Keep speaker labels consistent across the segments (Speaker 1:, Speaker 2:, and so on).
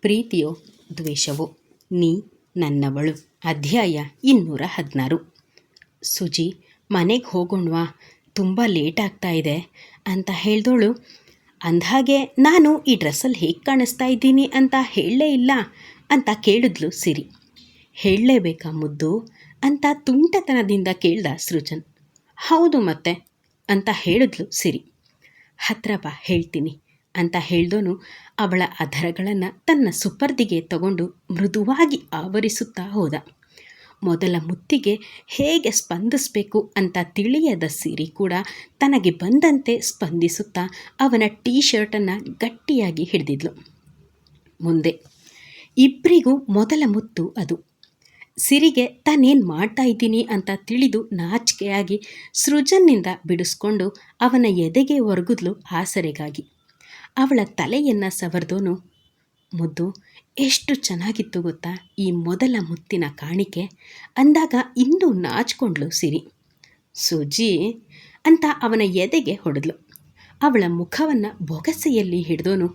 Speaker 1: ಪ್ರೀತಿಯೋ ದ್ವೇಷವೋ, ನೀ ನನ್ನವಳು. ಅಧ್ಯಾಯ ಇನ್ನೂರ ಹದಿನಾರು. ಸುಜಿ, ಮನೆಗೆ ಹೋಗೋಣವಾ? ತುಂಬ ಲೇಟ್ ಆಗ್ತಾ ಇದೆ ಅಂತ ಹೇಳ್ದೋಳು. ಅಂದಹಾಗೆ, ನಾನು ಈ ಡ್ರೆಸ್ಸಲ್ಲಿ ಹೇಗೆ ಕಾಣಿಸ್ತಾ ಇದ್ದೀನಿ ಅಂತ ಹೇಳಲೇ ಇಲ್ಲ ಅಂತ ಕೇಳಿದ್ಲು ಸಿರಿ. ಹೇಳಲೇಬೇಕಾ ಮುದ್ದು? ಅಂತ ತುಂಟತನದಿಂದ ಕೇಳ್ದ ಸೃಜನ್. ಹೌದು ಮತ್ತೆ ಅಂತ ಹೇಳಿದ್ಲು ಸಿರಿ. ಹತ್ರ ಬಾ, ಹೇಳ್ತೀನಿ. ಅಂತ ಹೇಳ್ದೋನು ಅವಳ ಅಧರಗಳನ್ನು ತನ್ನ ಸುಪರ್ದಿಗೆ ತಗೊಂಡು ಮೃದುವಾಗಿ ಆವರಿಸುತ್ತಾ ಹೋದ. ಮೊದಲ ಮುತ್ತಿಗೆ ಹೇಗೆ ಸ್ಪಂದಿಸಬೇಕು ಅಂತ ತಿಳಿಯದ ಸಿರಿ ಕೂಡ ತನಗೆ ಬಂದಂತೆ ಸ್ಪಂದಿಸುತ್ತಾ ಅವನ ಟೀ ಶರ್ಟನ್ನು ಗಟ್ಟಿಯಾಗಿ ಹಿಡಿದಿದ್ಲು. ಮುಂದೆ ಇಬ್ಬರಿಗೂ ಮೊದಲ ಮುತ್ತು ಅದು. ಸಿರಿಗೆ, ತಾನೇನು ಮಾಡ್ತಾ ಇದ್ದೀನಿ ಅಂತ ತಿಳಿದು ನಾಚಿಕೆಯಾಗಿ ಸೃಜನ್ನಿಂದ ಬಿಡಿಸ್ಕೊಂಡು ಅವನ ಎದೆಗೆ ಒರಗಿದ್ಲು ಆಸರೆಗಾಗಿ ಅವಳ ತಲೆಯನ್ನು ಸವರ್ದೋನು. ಮುದ್ದು, ಎಷ್ಟು ಚೆನ್ನಾಗಿತ್ತು ಗೊತ್ತಾ? ಈ ಮೊದಲ ಮುತ್ತಿನ ಕಾಣಿಕೆ. ಅಂದಾಗ ಇನ್ನೂ ನಾಚ್ಕೊಂಡ್ಲು ಸಿರಿ. ಸುಜಿ, ಅಂತ ಅವನ ಎದೆಗೆ ಹೊಡೆದ್ಲು. ಅವಳ ಮುಖವನ್ನು ಬೊಗಸೆಯಲ್ಲಿ ಹಿಡಿದೋನು.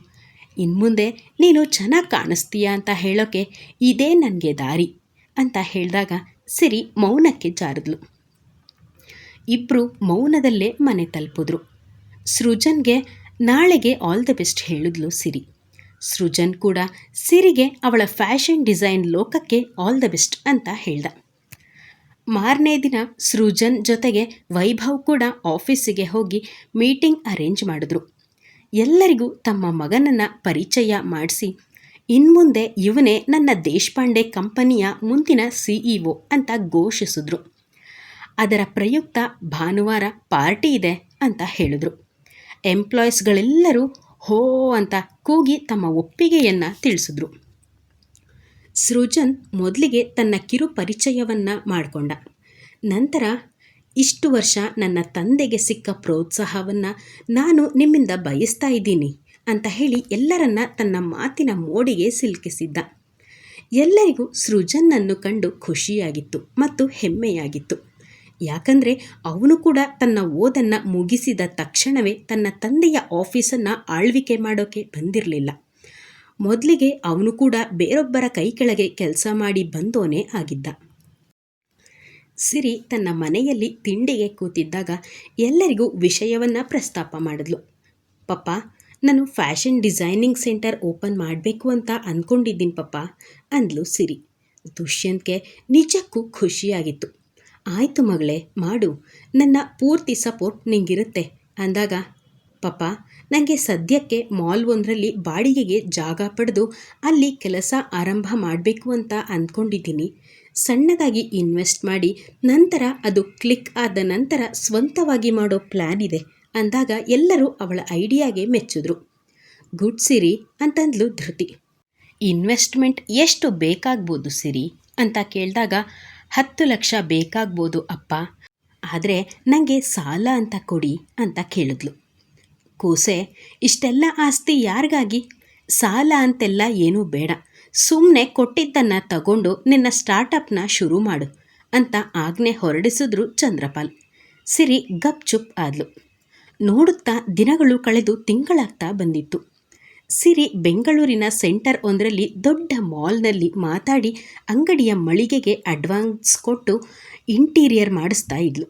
Speaker 1: ಇನ್ಮುಂದೆ ನೀನು ಚೆನ್ನಾಗಿ ಕಾಣಿಸ್ತೀಯ ಅಂತ ಹೇಳೋಕೆ ಇದೇ ನನಗೆ ದಾರಿ, ಅಂತ ಹೇಳಿದಾಗ ಸಿರಿ ಮೌನಕ್ಕೆ ಜಾರಿದ್ಲು. ಇಬ್ಬರು ಮೌನದಲ್ಲೇ ಮನೆ ತಲುಪಿದ್ರು. ಸೃಜನ್ಗೆ ನಾಳೆಗೆ ಆಲ್ ದ ಬೆಸ್ಟ್ ಹೇಳಿದ್ಲು ಸಿರಿ. ಸೃಜನ್ ಕೂಡ ಸಿರಿಗೆ ಅವಳ ಫ್ಯಾಷನ್ ಡಿಸೈನ್ ಲೋಕಕ್ಕೆ ಆಲ್ ದ ಬೆಸ್ಟ್ ಅಂತ ಹೇಳ್ದ. ಮಾರನೇ ದಿನ ಸೃಜನ್ ಜೊತೆಗೆ ವೈಭವ್ ಕೂಡ ಆಫೀಸಿಗೆ ಹೋಗಿ ಮೀಟಿಂಗ್ ಅರೇಂಜ್ ಮಾಡಿದ್ರು. ಎಲ್ಲರಿಗೂ ತಮ್ಮ ಮಗನನ್ನು ಪರಿಚಯ ಮಾಡಿಸಿ ಇನ್ಮುಂದೆ ಇವನೇ ನನ್ನ ದೇಶಪಾಂಡೆ ಕಂಪನಿಯ ಮುಂದಿನ ಸಿಇಒ ಅಂತ ಘೋಷಿಸಿದ್ರು. ಅದರ ಪ್ರಯುಕ್ತ ಭಾನುವಾರ ಪಾರ್ಟಿ ಇದೆ ಅಂತ ಹೇಳಿದ್ರು. ಎಂಪ್ಲಾಯೀಸ್ಗಳೆಲ್ಲರೂ ಹೋ ಅಂತ ಕೂಗಿ ತಮ್ಮ ಒಪ್ಪಿಗೆಯನ್ನು ತಿಳಿಸಿದ್ರು. ಸೃಜನ್ ಮೊದಲಿಗೆ ತನ್ನ ಕಿರು ಪರಿಚಯವನ್ನು ಮಾಡಿಕೊಂಡ. ನಂತರ ಇಷ್ಟು ವರ್ಷ ನನ್ನ ತಂದೆಗೆ ಸಿಕ್ಕ ಪ್ರೋತ್ಸಾಹವನ್ನು ನಾನು ನಿಮ್ಮಿಂದ ಬಯಸ್ತಾ ಇದ್ದೀನಿ ಅಂತ ಹೇಳಿ ಎಲ್ಲರನ್ನ ತನ್ನ ಮಾತಿನ ಮೋಡಿಗೆ ಸಿಲುಕಿಸಿದ್ದ. ಎಲ್ಲರಿಗೂ ಸೃಜನ್ನನ್ನು ಕಂಡು ಖುಷಿಯಾಗಿತ್ತು ಮತ್ತು ಹೆಮ್ಮೆಯಾಗಿತ್ತು. ಯಾಕಂದರೆ ಅವನು ಕೂಡ ತನ್ನ ಓದನ್ನು ಮುಗಿಸಿದ ತಕ್ಷಣವೇ ತನ್ನ ತಂದೆಯ ಆಫೀಸನ್ನು ಆಳ್ವಿಕೆ ಮಾಡೋಕ್ಕೆ ಬಂದಿರಲಿಲ್ಲ. ಮೊದಲಿಗೆ ಅವನು ಕೂಡ ಬೇರೊಬ್ಬರ ಕೈ ಕೆಳಗೆ ಕೆಲಸ ಮಾಡಿ ಬಂದೋನೇ ಆಗಿದ್ದ. ಸಿರಿ ತನ್ನ ಮನೆಯಲ್ಲಿ ತಿಂಡಿಗೆ ಕೂತಿದ್ದಾಗ ಎಲ್ಲರಿಗೂ ವಿಷಯವನ್ನು ಪ್ರಸ್ತಾಪ ಮಾಡಿದ್ಲು. ಪಪ್ಪ, ನಾನು ಫ್ಯಾಷನ್ ಡಿಸೈನಿಂಗ್ ಸೆಂಟರ್ ಓಪನ್ ಮಾಡಬೇಕು ಅಂತ ಅಂದ್ಕೊಂಡಿದ್ದೀನಿ ಪಪ್ಪ, ಅಂದ್ಲು ಸಿರಿ. ದುಷ್ಯಂತ್ಗೆ ನಿಜಕ್ಕೂ ಖುಷಿಯಾಗಿತ್ತು. ಆಯಿತು ಮಗಳೇ, ಮಾಡು. ನನ್ನ ಪೂರ್ತಿ ಸಪೋರ್ಟ್ ನಿಂಗಿರುತ್ತೆ. ಅಂದಾಗ ಪಾಪ ನನಗೆ ಸದ್ಯಕ್ಕೆ ಮಾಲ್ ಒಂದರಲ್ಲಿ ಬಾಡಿಗೆಗೆ ಜಾಗ ಪಡೆದು ಅಲ್ಲಿ ಕೆಲಸ ಆರಂಭ ಮಾಡಬೇಕು ಅಂತ ಅಂದ್ಕೊಂಡಿದ್ದೀನಿ. ಸಣ್ಣದಾಗಿ ಇನ್ವೆಸ್ಟ್ ಮಾಡಿ ನಂತರ ಅದು ಕ್ಲಿಕ್ ಆದ ನಂತರ ಸ್ವಂತವಾಗಿ ಮಾಡೋ ಪ್ಲ್ಯಾನ್ ಇದೆ ಅಂದಾಗ ಎಲ್ಲರೂ ಅವಳ ಐಡಿಯಾಗೆ ಮೆಚ್ಚಿದ್ರು. ಗುಡ್ ಸಿರಿ ಅಂತಂದ್ಲು ಧೃತಿ. ಇನ್ವೆಸ್ಟ್ಮೆಂಟ್ ಎಷ್ಟು ಬೇಕಾಗ್ಬೋದು ಸಿರಿ? ಅಂತ ಕೇಳಿದಾಗ ಹತ್ತು ಲಕ್ಷ ಬೇಕಾಗ್ಬೋದು ಅಪ್ಪ. ಆದರೆ ನನಗೆ ಸಾಲ ಅಂತ ಕೊಡಿ ಅಂತ ಕೇಳಿದ್ಲು. ಕೂಸೆ, ಇಷ್ಟೆಲ್ಲ ಆಸ್ತಿ ಯಾರಿಗಾಗಿ? ಸಾಲ ಅಂತೆಲ್ಲ ಏನೂ ಬೇಡ. ಸುಮ್ಮನೆ ಕೊಟ್ಟಿದ್ದನ್ನು ತಗೊಂಡು ನಿನ್ನ ಸ್ಟಾರ್ಟಪ್ನ ಶುರು ಮಾಡು ಅಂತ ಆಜ್ಞೆ ಹೊರಡಿಸಿದ್ರು ಚಂದ್ರಪಾಲ್. ಸಿರಿ ಗಪ್ ಚುಪ್ ಆದ್ಲು. ನೋಡುತ್ತಾ ದಿನಗಳು ಕಳೆದು ತಿಂಗಳಾಗ್ತಾ ಬಂದಿತ್ತು. ಸಿರಿ ಬೆಂಗಳೂರಿನ ಸೆಂಟರ್ ಒಂದರಲ್ಲಿ ದೊಡ್ಡ ಮಾಲ್ನಲ್ಲಿ ಮಾತಾಡಿ ಅಂಗಡಿಯ ಮಳಿಗೆಗೆ ಅಡ್ವಾನ್ಸ್ ಕೊಟ್ಟು ಇಂಟೀರಿಯರ್ ಮಾಡಿಸ್ತಾ ಇದ್ಲು.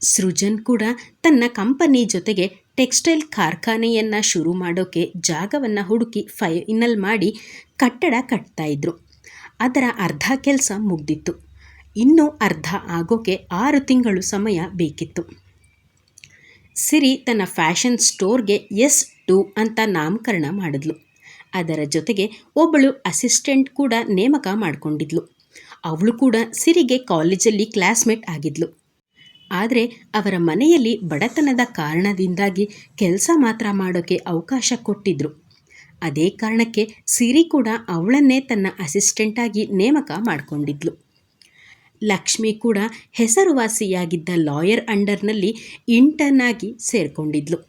Speaker 1: ಸೃಜನ್ ಕೂಡ ತನ್ನ ಕಂಪನಿ ಜೊತೆಗೆ ಟೆಕ್ಸ್ಟೈಲ್ ಕಾರ್ಖಾನೆಯನ್ನು ಶುರು ಮಾಡೋಕ್ಕೆ ಜಾಗವನ್ನು ಹುಡುಕಿ ಫೈನಲ್ ಮಾಡಿ ಕಟ್ಟಡ ಕಟ್ತಾ ಇದ್ರು. ಅದರ ಅರ್ಧ ಕೆಲಸ ಮುಗ್ದಿತ್ತು. ಇನ್ನೂ ಅರ್ಧ ಆಗೋಕೆ ಆರು ತಿಂಗಳು ಸಮಯ ಬೇಕಿತ್ತು. ಸಿರಿ ತನ್ನ ಫ್ಯಾಷನ್ ಸ್ಟೋರ್ಗೆ ಎಸ್ ಟು ಅಂತ ನಾಮಕರಣ ಮಾಡಿದ್ಲು. ಅದರ ಜೊತೆಗೆ ಒಬ್ಬಳು ಅಸಿಸ್ಟೆಂಟ್ ಕೂಡ ನೇಮಕ ಮಾಡಿಕೊಂಡಿದ್ಲು. ಅವಳು ಕೂಡ ಸಿರಿಗೆ ಕಾಲೇಜಲ್ಲಿ ಕ್ಲಾಸ್ಮೇಟ್ ಆಗಿದ್ಲು. ಆದರೆ ಅವರ ಮನೆಯಲ್ಲಿ ಬಡತನದ ಕಾರಣದಿಂದಾಗಿ ಕೆಲಸ ಮಾತ್ರ ಮಾಡೋಕ್ಕೆ ಅವಕಾಶ ಕೊಟ್ಟಿದ್ರು. ಅದೇ ಕಾರಣಕ್ಕೆ ಸಿರಿ ಕೂಡ ಅವಳನ್ನೇ ತನ್ನ ಅಸಿಸ್ಟೆಂಟಾಗಿ ನೇಮಕ ಮಾಡಿಕೊಂಡಿದ್ಲು. ಲಕ್ಷ್ಮಿ ಕೂಡ ಹೆಸರುವಾಸಿಯಾಗಿದ್ದ ಲಾಯರ್ ಅಂಡರ್ನಲ್ಲಿ ಇಂಟರ್ನ್ ಆಗಿ ಸೇರಿಕೊಂಡಿದ್ಲು.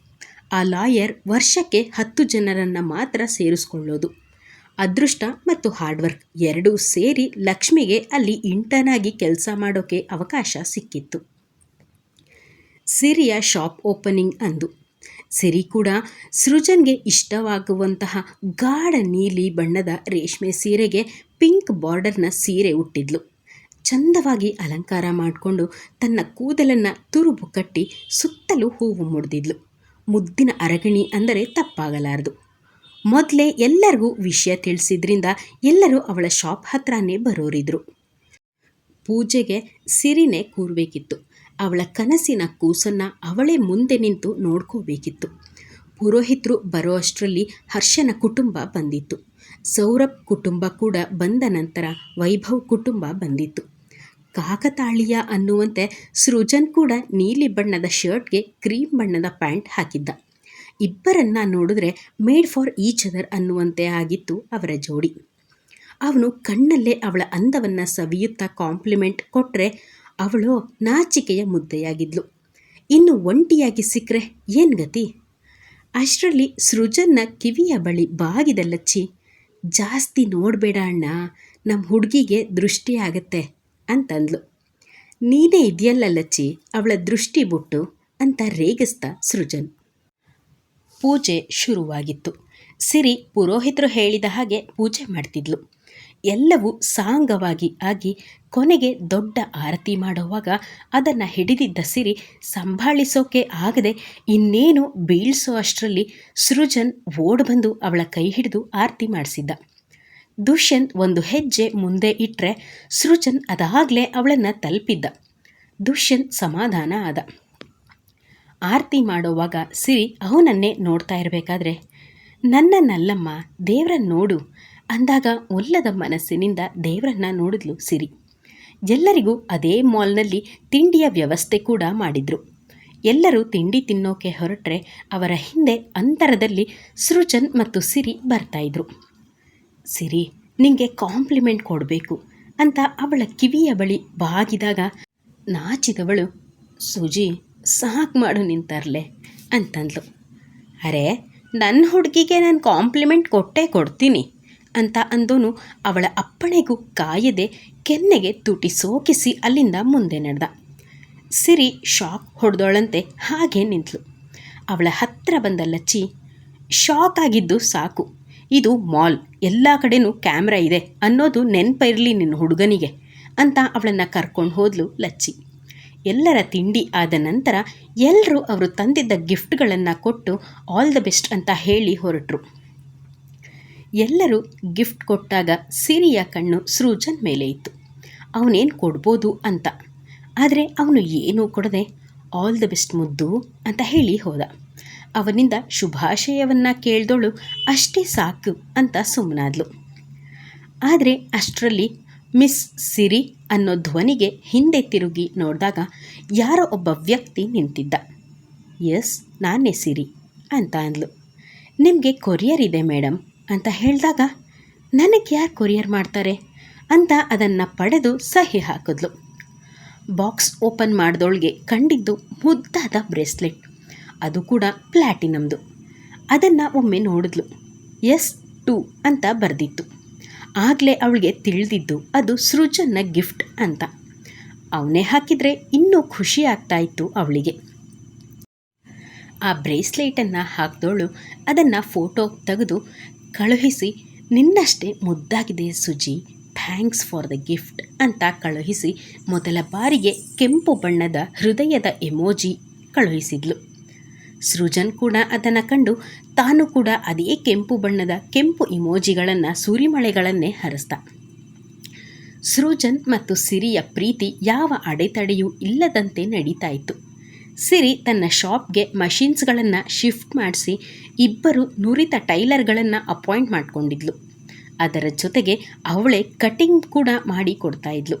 Speaker 1: ಆ ಲಾಯರ್ ವರ್ಷಕ್ಕೆ ಹತ್ತು ಜನರನ್ನು ಮಾತ್ರ ಸೇರಿಸ್ಕೊಳ್ಳೋದು. ಅದೃಷ್ಟ ಮತ್ತು ಹಾರ್ಡ್ವರ್ಕ್ ಎರಡೂ ಸೇರಿ ಲಕ್ಷ್ಮಿಗೆ ಅಲ್ಲಿ ಇಂಟರ್ನ್ ಆಗಿ ಕೆಲಸ ಮಾಡೋಕ್ಕೆ ಅವಕಾಶ ಸಿಕ್ಕಿತ್ತು. ಸಿರಿಯ ಶಾಪ್ ಓಪನಿಂಗ್ ಅಂದು. ಸಿರಿ ಕೂಡ ಸೃಜನ್ಗೆ ಇಷ್ಟವಾಗುವಂತಹ ಗಾಢ ನೀಲಿ ಬಣ್ಣದ ರೇಷ್ಮೆ ಸೀರೆಗೆ ಪಿಂಕ್ ಬಾರ್ಡರ್ನ ಸೀರೆ ಉಟ್ಟಿದ್ಲು. ಚಂದವಾಗಿ ಅಲಂಕಾರ ಮಾಡಿಕೊಂಡು ತನ್ನ ಕೂದಲನ್ನು ತುರುಬು ಕಟ್ಟಿ ಸುತ್ತಲೂ ಹೂವು ಮುಡಿದಿದ್ಲು. ಮುದ್ದಿನ ಅರಗಣಿ ಅಂದರೆ ತಪ್ಪಾಗಲಾರದು. ಮೊದಲೇ ಎಲ್ಲರಿಗೂ ವಿಷಯ ತಿಳಿಸಿದ್ರಿಂದ ಎಲ್ಲರೂ ಅವಳ ಶಾಪ್ ಹತ್ರನೇ ಬರೋರಿದ್ರು. ಪೂಜೆಗೆ ಸಿರಿನೇ ಕೂರಬೇಕಿತ್ತು. ಅವಳ ಕನಸಿನ ಕೂಸನ್ನು ಅವಳೇ ಮುಂದೆ ನಿಂತು ನೋಡ್ಕೋಬೇಕಿತ್ತು. ಪುರೋಹಿತರು ಬರೋ ಅಷ್ಟರಲ್ಲಿ ಹರ್ಷನ ಕುಟುಂಬ ಬಂದಿತ್ತು. ಸೌರಭ್ ಕುಟುಂಬ ಕೂಡ ಬಂದ ನಂತರ ವೈಭವ್ ಕುಟುಂಬ ಬಂದಿತ್ತು. ಕಾಕತಾಳೀಯ ಅನ್ನುವಂತೆ ಸೃಜನ್ ಕೂಡ ನೀಲಿ ಬಣ್ಣದ ಶರ್ಟ್ಗೆ ಕ್ರೀಮ್ ಬಣ್ಣದ ಪ್ಯಾಂಟ್ ಹಾಕಿದ್ದ. ಇಬ್ಬರನ್ನ ನೋಡಿದ್ರೆ ಮೇಡ್ ಫಾರ್ ಈಚ್ ಅದರ್ ಅನ್ನುವಂತೆ ಆಗಿತ್ತು ಅವರ ಜೋಡಿ. ಅವನು ಕಣ್ಣಲ್ಲೇ ಅವಳ ಅಂದವನ್ನು ಸವಿಯುತ್ತಾ ಕಾಂಪ್ಲಿಮೆಂಟ್ ಕೊಟ್ಟರೆ ಅವಳು ನಾಚಿಕೆಯ ಮುದ್ದೆಯಾಗಿದ್ಲು. ಇನ್ನು ಒಂಟಿಯಾಗಿ ಸಿಕ್ಕರೆ ಏನು ಗತಿ? ಅಷ್ಟರಲ್ಲಿ ಸೃಜನ್ನ ಕಿವಿಯ ಬಳಿ ಬಾಗಿದ ಲಚ್ಚಿ ಜಾಸ್ತಿ ನೋಡಬೇಡ ಅಣ್ಣ ನಮ್ಮ ಹುಡುಗಿಗೆ ದೃಷ್ಟಿ ಆಗತ್ತೆ. ಅಂತಂದ್ಲು. ನೀನೇ ಇದೆಯಲ್ಲ ಲಚ್ಚಿ, ಅವಳ ದೃಷ್ಟಿ ಬಿಟ್ಟು ಅಂತ ರೇಗಿಸ್ತ ಸೃಜನ್. ಪೂಜೆ ಶುರುವಾಗಿತ್ತು. ಸಿರಿ ಪುರೋಹಿತರು ಹೇಳಿದ ಹಾಗೆ ಪೂಜೆ ಮಾಡ್ತಿದ್ಲು. ಎಲ್ಲವೂ ಸಾಂಗವಾಗಿ ಆಗಿ ಕೊನೆಗೆ ದೊಡ್ಡ ಆರತಿ ಮಾಡುವಾಗ ಅದನ್ನು ಹಿಡಿದಿದ್ದ ಸಿರಿ ಸಂಭಾಳಿಸೋಕೆ ಆಗದೆ ಇನ್ನೇನು ಬೀಳ್ಸೋ ಅಷ್ಟರಲ್ಲಿ ಸೃಜನ್ ಓಡ್ ಬಂದು ಅವಳ ಕೈ ಹಿಡಿದು ಆರತಿ ಮಾಡಿಸಿದ್ದ. ದುಷ್ಯಂತ್ ಒಂದು ಹೆಜ್ಜೆ ಮುಂದೆ ಇಟ್ಟರೆ ಸೃಜನ್ ಅದಾಗಲೇ ಅವಳನ್ನು ತಲುಪಿದ್ದ. ದುಷ್ಯಂತ್ ಸಮಾಧಾನ ಆದ. ಆರತಿ ಮಾಡೋವಾಗ ಸಿರಿ ಅವನನ್ನೇ ನೋಡ್ತಾ ಇರಬೇಕಾದ್ರೆ ನನ್ನನ್ನಲ್ಲಮ್ಮ ದೇವ್ರನ್ನ ನೋಡು ಅಂದಾಗ ಒಲ್ಲದ ಮನಸ್ಸಿನಿಂದ ದೇವರನ್ನ ನೋಡಿದ್ಲು ಸಿರಿ. ಎಲ್ಲರಿಗೂ ಅದೇ ಮಾಲ್ನಲ್ಲಿ ತಿಂಡಿಯ ವ್ಯವಸ್ಥೆ ಕೂಡ ಮಾಡಿದ್ರು. ಎಲ್ಲರೂ ತಿಂಡಿ ತಿನ್ನೋಕೆ ಹೊರಟ್ರೆ ಅವರ ಹಿಂದೆ ಅಂತರದಲ್ಲಿ ಸೃಜನ್ ಮತ್ತು ಸಿರಿ ಬರ್ತಾಯಿದ್ರು ಸಿರಿ, ನಿಂಗೆ ಕಾಂಪ್ಲಿಮೆಂಟ್ ಕೊಡಬೇಕು ಅಂತ ಅವಳ ಕಿವಿಯ ಬಳಿ ಬಾಗಿದಾಗ ನಾಚಿದವಳು, ಸುಜಿ, ಸಾಕು ಮಾಡು ನಿಂತರ್ಲೆ ಅಂತಂದ್ಲು. ಅರೆ ನನ್ನ ಹುಡುಗಿಗೆ ನಾನು ಕಾಂಪ್ಲಿಮೆಂಟ್ ಕೊಟ್ಟೇ ಕೊಡ್ತೀನಿ ಅಂತ ಅಂದೋನು ಅವಳ ಅಪ್ಪಣೆಗೂ ಕಾಯದೆ ಕೆನ್ನೆಗೆ ತುಟಿ ಸೋಕಿಸಿ ಅಲ್ಲಿಂದ ಮುಂದೆ ನಡೆದ. ಸಿರಿ ಶಾಕ್ ಹೊಡೆದೋಳಂತೆ ಹಾಗೆ ನಿಂತಳು ಅವಳ ಹತ್ತಿರ ಬಂದ ಲಚ್ಚಿ, ಶಾಕ್ ಆಗಿದ್ದು ಸಾಕು ಇದು ಮಾಲ್, ಎಲ್ಲ ಕಡೆನೂ ಕ್ಯಾಮ್ರಾ ಇದೆ ಅನ್ನೋದು ನೆನಪಿರಲಿ ನಿನ್ನ ಹುಡುಗನಿಗೆ ಅಂತ ಅವಳನ್ನು ಕರ್ಕೊಂಡು ಹೋದ್ಲು ಲಚ್ಚಿ. ಎಲ್ಲರ ತಿಂಡಿ ಆದ ನಂತರ ಎಲ್ಲರೂ ಅವರು ತಂದಿದ್ದ ಗಿಫ್ಟ್ಗಳನ್ನು ಕೊಟ್ಟು ಆಲ್ ದ ಬೆಸ್ಟ್ ಅಂತ ಹೇಳಿ ಹೊರಟರು. ಎಲ್ಲರೂ ಗಿಫ್ಟ್ ಕೊಟ್ಟಾಗ ಸಿರಿಯ ಕಣ್ಣು ಸೃಜನ್ ಮೇಲೆ ಇತ್ತು. ಅವನೇನು ಕೊಡ್ಬೋದು ಅಂತ. ಆದರೆ ಅವನು ಏನೂ ಕೊಡದೆ ಆಲ್ ದ ಬೆಸ್ಟ್ ಮುದ್ದು ಅಂತ ಹೇಳಿ ಹೋದ. ಅವನಿಂದ ಶುಭಾಶಯವನ್ನು ಕೇಳ್ದೋಳು, ಅಷ್ಟೇ ಸಾಕು ಅಂತ ಸುಮ್ಮನಾದ್ಲು ಆದರೆ ಅಷ್ಟರಲ್ಲಿ ಮಿಸ್ ಸಿರಿ ಅನ್ನೋ ಧ್ವನಿಗೆ ಹಿಂದೆ ತಿರುಗಿ ನೋಡಿದಾಗ ಯಾರೋ ಒಬ್ಬ ವ್ಯಕ್ತಿ ನಿಂತಿದ್ದ. ಎಸ್, ನಾನೇ ಸಿರಿ ಅಂತ ಅಂದ್ಲು. ನಿಮಗೆ ಕೊರಿಯರ್ ಇದೆ ಮೇಡಮ್ ಅಂತ ಹೇಳಿದಾಗ, ನನಗೆ ಯಾರು ಕೊರಿಯರ್ ಮಾಡ್ತಾರೆ ಅಂತ ಅದನ್ನು ಪಡೆದು ಸಹಿ ಹಾಕಿದ್ಲು. ಬಾಕ್ಸ್ ಓಪನ್ ಮಾಡಿದೊಳಗೆ ಕಂಡಿದ್ದು ಮುದ್ದಾದ ಬ್ರೇಸ್ಲೆಟ್. ಅದು ಕೂಡ ಪ್ಲ್ಯಾಟಿನಮ್ದು ಅದನ್ನು ಒಮ್ಮೆ ನೋಡಿದ್ಲು. ಎಸ್ ಟು ಅಂತ ಬರೆದಿತ್ತು. ಆಗಲೇ ಅವಳಿಗೆ ತಿಳಿದಿದ್ದು ಅದು ಸೃಜನ್ನ ಗಿಫ್ಟ್ ಅಂತ. ಅವನೇ ಹಾಕಿದರೆ ಇನ್ನೂ ಖುಷಿ ಆಗ್ತಾ ಇತ್ತು ಅವಳಿಗೆ. ಆ ಬ್ರೇಸ್ಲೆಟನ್ನು ಹಾಕಿದವಳು ಅದನ್ನು ಫೋಟೋ ತೆಗೆದು ಕಳುಹಿಸಿ, ನಿನ್ನಷ್ಟೇ ಮುದ್ದಾಗಿದೆ Suji, thanks for the gift ಅಂತ ಕಳುಹಿಸಿ, ಮೊದಲ ಬಾರಿಗೆ ಕೆಂಪು ಬಣ್ಣದ ಹೃದಯದ ಎಮೋಜಿ ಕಳುಹಿಸಿದ್ಲು. ಸೃಜನ್ ಕೂಡ ಅದನ್ನು ಕಂಡು ತಾನು ಕೂಡ ಅದೇ ಕೆಂಪು ಬಣ್ಣದ ಕೆಂಪು ಇಮೋಜಿಗಳನ್ನು ಸುರಿಮಳೆಗಳನ್ನೇ ಹರಿಸ್ದ. ಸೃಜನ್ ಮತ್ತು ಸಿರಿಯ ಪ್ರೀತಿ ಯಾವ ಅಡೆತಡೆಯೂ ಇಲ್ಲದಂತೆ ನಡೀತಾ ಇತ್ತು. ಸಿರಿ ತನ್ನ ಶಾಪ್ಗೆ ಮಷಿನ್ಸ್ಗಳನ್ನು ಶಿಫ್ಟ್ ಮಾಡಿಸಿ ಇಬ್ಬರು ನುರಿತ ಟೈಲರ್ಗಳನ್ನು ಅಪಾಯಿಂಟ್ ಮಾಡಿಕೊಂಡಿದ್ಲು. ಅದರ ಜೊತೆಗೆ ಅವಳೇ ಕಟಿಂಗ್ ಕೂಡ ಮಾಡಿ ಕೊಡ್ತಾ ಇದ್ಲು.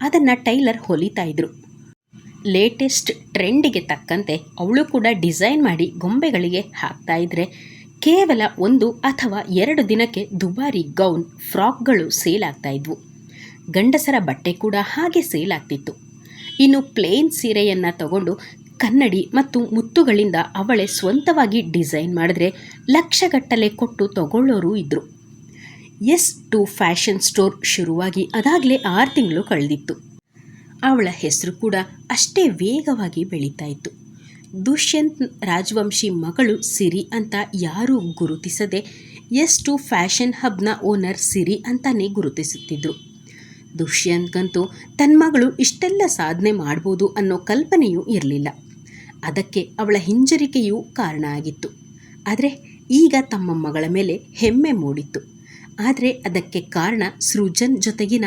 Speaker 1: ಅದನ್ನು ಟೈಲರ್ ಹೊಲಿತಾ ಇದ್ರು. ಲೇಟೆಸ್ಟ್ ಟ್ರೆಂಡಿಗೆ ತಕ್ಕಂತೆ ಅವಳು ಕೂಡ ಡಿಸೈನ್ ಮಾಡಿ ಗೊಂಬೆಗಳಿಗೆ ಹಾಕ್ತಾ ಇದ್ರೆ ಕೇವಲ ಒಂದು ಅಥವಾ ಎರಡು ದಿನಕ್ಕೆ ದುಬಾರಿ ಗೌನ್ ಫ್ರಾಕ್ಗಳು ಸೇಲ್ ಆಗ್ತಾ ಇದ್ವು. ಗಂಡಸರ ಬಟ್ಟೆ ಕೂಡ ಹಾಗೆ ಸೇಲ್ ಆಗ್ತಿತ್ತು. ಇನ್ನು ಪ್ಲೇನ್ ಸೀರೆಯನ್ನು ತಗೊಂಡು ಕನ್ನಡಿ ಮತ್ತು ಮುತ್ತುಗಳಿಂದ ಅವಳೇ ಸ್ವಂತವಾಗಿ ಡಿಸೈನ್ ಮಾಡಿದ್ರೆ ಲಕ್ಷಗಟ್ಟಲೆ ಕೊಟ್ಟು ತಗೊಳ್ಳೋರು ಇದ್ದರು ಎಸ್ ಟು ಫ್ಯಾಷನ್ ಸ್ಟೋರ್ ಶುರುವಾಗಿ ಅದಾಗಲೇ ಆರು ತಿಂಗಳು ಕಳೆದಿತ್ತು. ಅವಳ ಹೆಸರು ಕೂಡ ಅಷ್ಟೇ ವೇಗವಾಗಿ ಬೆಳೀತಾ ಇತ್ತು ದುಷ್ಯಂತ್ ರಾಜವಂಶಿ ಮಗಳು ಸಿರಿ ಅಂತ ಯಾರೂ ಗುರುತಿಸದೆ ಎಷ್ಟು ಫ್ಯಾಷನ್ ಹಬ್ನ ಓನರ್ ಸಿರಿ ಅಂತಾನೆ ಗುರುತಿಸುತ್ತಿದ್ದರು ದುಷ್ಯಂತ್ಗಂತೂ ತನ್ನ ಮಗಳು ಇಷ್ಟೆಲ್ಲ ಸಾಧನೆ ಮಾಡ್ಬೋದು ಅನ್ನೋ ಕಲ್ಪನೆಯೂ ಇರಲಿಲ್ಲ. ಅದಕ್ಕೆ ಅವಳ ಹಿಂಜರಿಕೆಯೂ ಕಾರಣ ಆಗಿತ್ತು. ಆದರೆ ಈಗ ತಮ್ಮ ಮಗಳ ಮೇಲೆ ಹೆಮ್ಮೆ ಮೂಡಿತ್ತು. ಆದರೆ ಅದಕ್ಕೆ ಕಾರಣ ಸೃಜನ್ ಜೊತೆಗಿನ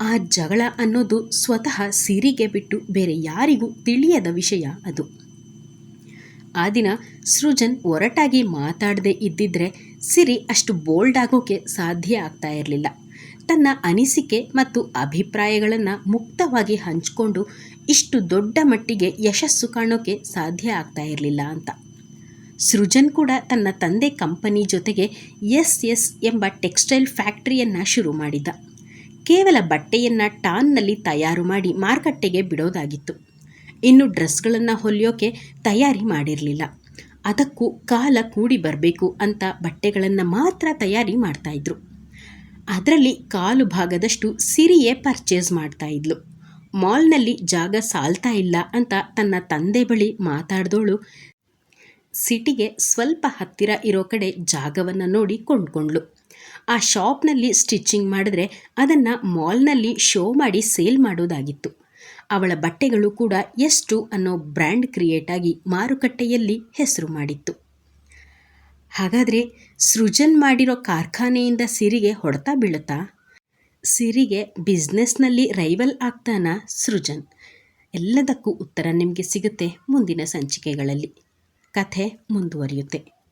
Speaker 1: ಆ ಜಗಳ ಅನ್ನೋದು ಸ್ವತಃ ಸಿರಿಗೆ ಬಿಟ್ಟು ಬೇರೆ ಯಾರಿಗೂ ತಿಳಿಯದ ವಿಷಯ ಅದು. ಆ ದಿನ ಸೃಜನ್ ಒರಟಾಗಿ ಮಾತಾಡದೆ ಇದ್ದಿದ್ರೆ ಸಿರಿ ಅಷ್ಟು ಬೋಲ್ಡ್ ಆಗೋಕೆ ಸಾಧ್ಯ ಆಗ್ತಾ ಇರಲಿಲ್ಲ. ತನ್ನ ಅನಿಸಿಕೆ ಮತ್ತು ಅಭಿಪ್ರಾಯಗಳನ್ನು ಮುಕ್ತವಾಗಿ ಹಂಚಿಕೊಂಡು ಇಷ್ಟು ದೊಡ್ಡ ಮಟ್ಟಿಗೆ ಯಶಸ್ಸು ಕಾಣೋಕೆ ಸಾಧ್ಯ ಆಗ್ತಾ ಇರಲಿಲ್ಲ ಅಂತ. ಸೃಜನ್ ಕೂಡ ತನ್ನ ತಂದೆ ಕಂಪನಿ ಜೊತೆಗೆ ಎಸ್ ಎಸ್ ಎಂಬ ಟೆಕ್ಸ್ಟೈಲ್ ಫ್ಯಾಕ್ಟ್ರಿಯನ್ನು ಶುರು ಮಾಡಿದ್ದ. ಕೇವಲ ಬಟ್ಟೆಯನ್ನು ಟಾನ್ನಲ್ಲಿ ತಯಾರು ಮಾಡಿ ಮಾರುಕಟ್ಟೆಗೆ ಬಿಡೋದಾಗಿತ್ತು. ಇನ್ನು ಡ್ರೆಸ್ಗಳನ್ನು ಹೊಲಿಯೋಕೆ ತಯಾರಿ ಮಾಡಿರಲಿಲ್ಲ. ಅದಕ್ಕೂ ಕಾಲ ಕೂಡಿ ಬರಬೇಕು ಅಂತ ಬಟ್ಟೆಗಳನ್ನು ಮಾತ್ರ ತಯಾರಿ ಮಾಡ್ತಾಯಿದ್ರು ಅದರಲ್ಲಿ ಕಾಲು ಭಾಗದಷ್ಟು ಸಿರಿಯೇ ಪರ್ಚೇಸ್ ಮಾಡ್ತಾ ಇದ್ಲು. ಮಾಲ್ನಲ್ಲಿ ಜಾಗ ಸಾಲ್ತಾ ಇಲ್ಲ ಅಂತ ತನ್ನ ತಂದೆ ಬಳಿ ಮಾತಾಡ್ದೋಳು ಸಿಟಿಗೆ ಸ್ವಲ್ಪ ಹತ್ತಿರ ಇರೋ ಕಡೆ ಜಾಗವನ್ನು ನೋಡಿ ಕೊಂಡ್ಕೊಂಡ್ಳು. ಆ ಶಾಪ್ನಲ್ಲಿ ಸ್ಟಿಚ್ಚಿಂಗ್ ಮಾಡಿದ್ರೆ ಅದನ್ನು ಮಾಲ್ನಲ್ಲಿ ಶೋ ಮಾಡಿ ಸೇಲ್ ಮಾಡೋದಾಗಿತ್ತು. ಅವಳ ಬಟ್ಟೆಗಳು ಕೂಡ ಎಷ್ಟು ಅನ್ನೋ ಬ್ರ್ಯಾಂಡ್ ಕ್ರಿಯೇಟ್ ಆಗಿ ಮಾರುಕಟ್ಟೆಯಲ್ಲಿ ಹೆಸರು ಮಾಡಿತ್ತು. ಹಾಗಾದರೆ ಸೃಜನ್ ಮಾಡಿರೋ ಕಾರ್ಖಾನೆಯಿಂದ ಸಿರಿಗೆ ಹೊಡೆತ ಬೀಳುತ್ತಾ? ಸಿರಿಗೆ ಬಿಸ್ನೆಸ್ನಲ್ಲಿ ರೈವಲ್ ಆಗ್ತಾನ ಸೃಜನ್? ಎಲ್ಲದಕ್ಕೂ ಉತ್ತರ ನಿಮಗೆ ಸಿಗುತ್ತೆ ಮುಂದಿನ ಸಂಚಿಕೆಗಳಲ್ಲಿ. ಕಥೆ ಮುಂದುವರಿಯುತ್ತೆ.